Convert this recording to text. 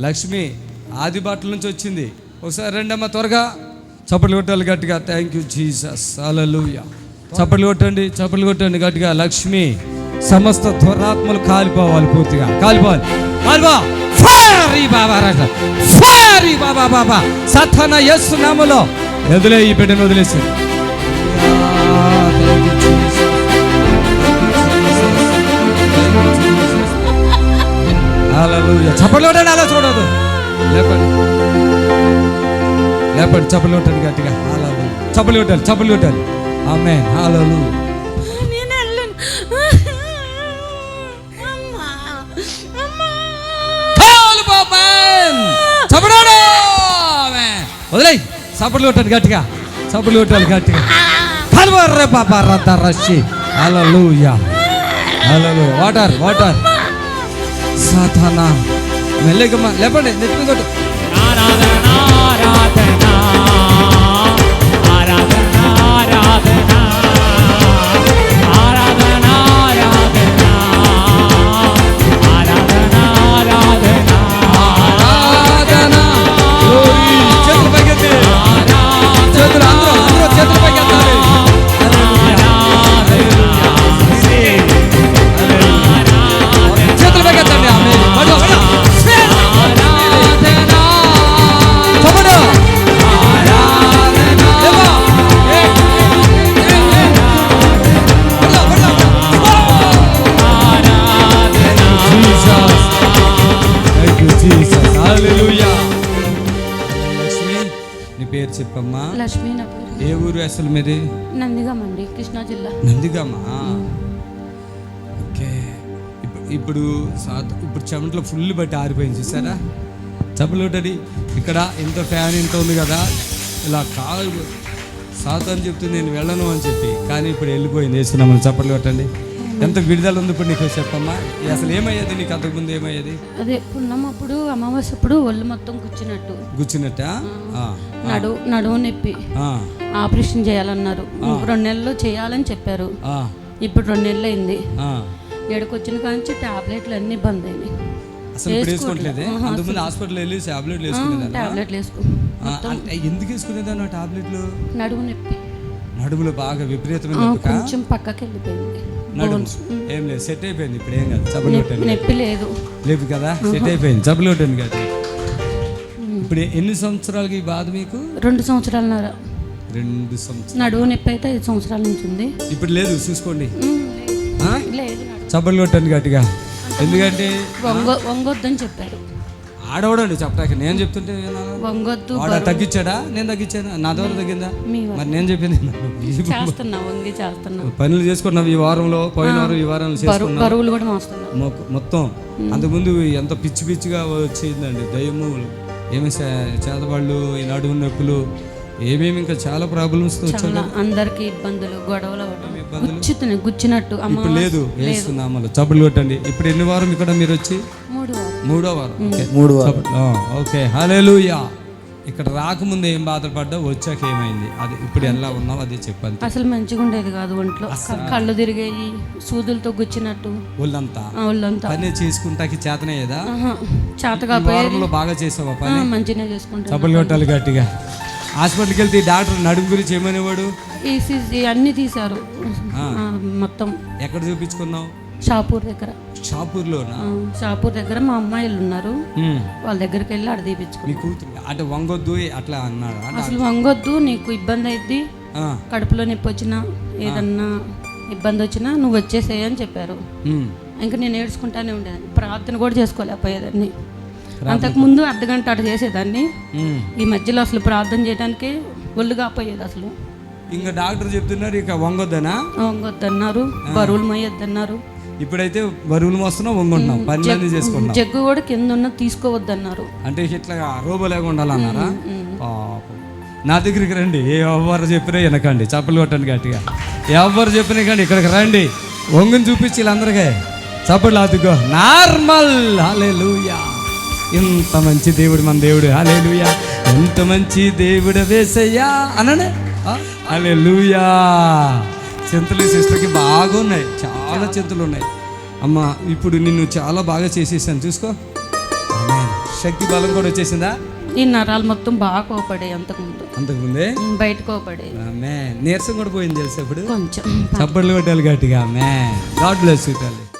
లక్ష్మి ఆది బాటల నుంచి వచ్చింది. ఒకసారి రెండమ్మ త్వరగా. చప్పట్లు కొట్టాలి గట్టిగా. థ్యాంక్ యూ జీసస్ అలలుయ చప్పట్లు కొట్టండి చప్పట్లు కొట్టండి గట్టిగా. లక్ష్మి సమస్త త్వరాత్మలు కాలిపోవాలి పూర్తిగా. కాలిపోవాలి. కాలిపో. ఫారీ బాబా రాజ ఫైర్ బాబా బాబా సత్తాన యస్సు నామలో వదిలే ఈ బిడ్డను వదిలేసి. హలలుయ చప్పట్లు కొట్టండి అలా చూడదు లేపండి. లేపండి చప్పట్లు ఉంటాడు గట్టిగా. హలలు చప్పట్లు ఉంటాడు చప్పట్లు ఉంటాడు ఆమె హలలు వదిలే చప్పట్లు కొట్టాలి గట్టిగా. చప్పట్లు కొట్టాలి గట్టిగా. కలవరే బాబా రద్ద రష్షి అలలుయా అలలు వాటర్ వాటర్. సాతానా మెల్లగా లేపండి నెత్తి కొట్టు. ఆరాధన ఆరాధన ఆరాధన ఆరాధన ఆరాధన. పేరు చెప్పమ్మా. లక్ష్మీ నా పేరు. ఏ ఊరు అసలు మీది? నందిగామండి కృష్ణా జిల్లా. నందిగామా? ఓకే. ఇప్పుడు ఇప్పుడు సాత ఇప్పుడు చెమటలో ఫుల్ బట్టి ఆరిపోయింది చూసారా? చప్పలుటది ఇక్కడ ఇంత ఫ్యాన్ ఇంత ఉంది కదా ఇలా కాలు సాత్ అని చెప్తుంది నేను వెళ్ళను అని చెప్పి. కానీ ఇప్పుడు వెళ్ళిపోయింది వేసుకున్నామని చప్పట్లు కొట్టండి. ఎంత విడుదల ఉంది ఇప్పుడు నీకు చెప్పమ్మా? అసలు ఏమయ్యేది? నీకు అంతకుముందు ఏమయ్యేది? అదే పున్నం అప్పుడు అమావాస్య అప్పుడు ఒళ్ళు మొత్తం కూర్చున్నట్టు గుచ్చినట్ట? నడు నడువు నొప్పి. ఆపరేషన్ చేయాలన్నారు. రెండు నెలల్లో చేయాలని చెప్పారు. ఇప్పుడు రెండు నెలలు అయింది ఏడుకొచ్చిన కాంచి టాబ్లెట్లు అన్నీ బంద్ అయినాయి. అసలు ఇప్పుడు వేసుకోవట్లేదే? అంతకుముందు హాస్పిటల్ వెళ్ళి టాబ్లెట్లు టాబ్లెట్లు వేసుకో. ఎందుకు వేసుకునేదాన్ని టాబ్లెట్లు? నడువు నొప్పి. నడుములో బాగా విపరీతమైన? కొంచెం పక్కకి వెళ్ళిపోయింది నడుము. ఏం లేదు సెట్ అయిపోయింది ఇప్పుడు ఏం కాదు కొట్టండి. నొప్పి లేదు. లేపు కదా సెట్ అయిపోయింది చబ్బలు కొట్టండి కదా. ఇప్పుడు ఎన్ని సంవత్సరాలకి ఈ బాధ మీకు? రెండు సంవత్సరాలన్నర రెండు సంవత్సరాలు. నడువు నొప్పి అయితే ఐదు సంవత్సరాల నుంచి ఉంది. ఇప్పుడు లేదు చూసుకోండి? లేదు. చబ్బలు కొట్టండి గట్టిగా. ఎందుకంటే వంగ వంగొద్దని చెప్పారు. ఆడవడండి చెప్పడానికి నేను చెప్తుంటే? వంగొద్దు వాడు తగ్గించాడా? నేను తగ్గించాను? నా ద్వారా తగ్గిందా? మరి నేను చెప్పింది చేస్తున్నా వంగి చేస్తున్నా. పనులు చేసుకున్నావు ఈ వారంలో పోయిన వారం ఈ వారంలో బరువు చేసుకున్నావు. బరువులు కూడా మోస్తున్నా మొత్తం. అంతకుముందు ఎంత పిచ్చి పిచ్చిగా వచ్చిందండి. దయ్యము ఏమి చేతబళ్ళు ఈ నడుము నొప్పులు ఏమేమి ఇంకా చాలా ప్రాబ్లమ్స్ వచ్చాయి అందరికి ఇబ్బందులు గొడవలు గుచ్చుతున్నాయి గుచ్చినట్టు. ఇప్పుడు లేదు వేస్తున్నామలు. చప్పులు కొట్టండి. ఇప్పుడు ఎన్ని వారం ఇక్కడ మీరు వచ్చి? మూడు వారం. మూడు ఓకే. హలేలుయా ఇక్కడ రాకముందు ఏం బాధపడ్డా వచ్చాక ఏమైంది? అది ఇప్పుడు ఎలా ఉన్నావు? అది చెప్పండి అసలు మంచిగా ఉండేది కాదు ఒంట్లో. కళ్ళు తిరిగాయి సూదులతో గుచ్చినట్టు. ఒళ్ళంతా? ఒళ్ళంతా. పని చేసుకుంటాకి చేతనయ్యేదా ఆహా, చేత వారంలో బాగా చేసావా పని? మంచిగా చేసుకుంటా చప్పలు కొట్టాలి గట్టిగా. హాస్పిటల్కి వెళ్తే డాక్టర్ నడుము గురించి ఏమనేవాడు? అన్ని తీశారు. మొత్తం. ఎక్కడ చూపించుకున్నావు? షాపూర్ దగ్గర. షాపూర్లోనా? షాపూర్ దగ్గర మా అమ్మాయిలు ఉన్నారు. వాళ్ళ దగ్గరికి వెళ్ళి ఆడ తీపించుకున్నాం మీ కూతురు అంటే వంగొద్దు అట్లా అన్నాడు? అంటే అసలు వంగొద్దు నీకు ఇబ్బంది అయింది కడుపులో నొప్పి వచ్చినా ఏదన్నా ఇబ్బంది వచ్చినా నువ్వు వచ్చేసేయ్ అని చెప్పారు. ఇంకా నేను ఏడ్చుకుంటానే ఉండేదాన్ని ప్రార్థన కూడా చేసుకోలేకపోయేదాన్ని. అంతకుముందు అర్ధ గంట అటు చేసేదాన్ని. ఈ మధ్యలో అసలు ప్రార్థన చేయడానికి ఒళ్ళు కాపోయేది అసలు. ఇంకా డాక్టర్ చెప్తున్నారు ఇక వంగొద్దనా? వంగొద్దన్నారు. బరువులు మోయొద్దన్నారు. ఇప్పుడైతే బరువులు మోస్తున్నావు వంగుంటున్నావు. పనులన్నీ చేసుకుంటున్నావు జగ్గు కూడా కింద ఉన్న తీసుకోవద్దన్నారు. అంటే ఇట్లా రోబోలాగా ఉండాలన్నారా? పాపం. నా దగ్గరికి రండి. ఏ ఎవరు చెప్పినా వినకండి. చప్పలు కొట్టండి గట్టిగా. ఎవరు చెప్పినా కానీ ఇక్కడికి రండి. వంగుని చూపించి వీళ్ళందరికీ చప్పట్లు అదుకో నార్మల్. హల్లెలూయా. ఇంత మంచి దేవుడు మన దేవుడు. హల్లెలూయా. ఎంత మంచి దేవుడు వేసయ్యా. అనండి హల్లెలూయా. చింతలు సిస్టర్కి బాగున్నాయి. చాలా చింతలు ఉన్నాయి అమ్మ ఇప్పుడు నిన్ను చాలా బాగా చేసేసాను. చూసుకో. శక్తి బలం కూడా వచ్చేసిందా? ఈ నరాలు మొత్తం బాగా కోపడే అంతకుముందు. అంతకుముందే? బయట కోపడే నీరసం కూడా పోయింది తెలుసు ఇప్పుడు? కొంచెం. చప్పట్లు కొట్టాలి గట్టిగా. ఆమె గాడ్ బ్లెస్ యూ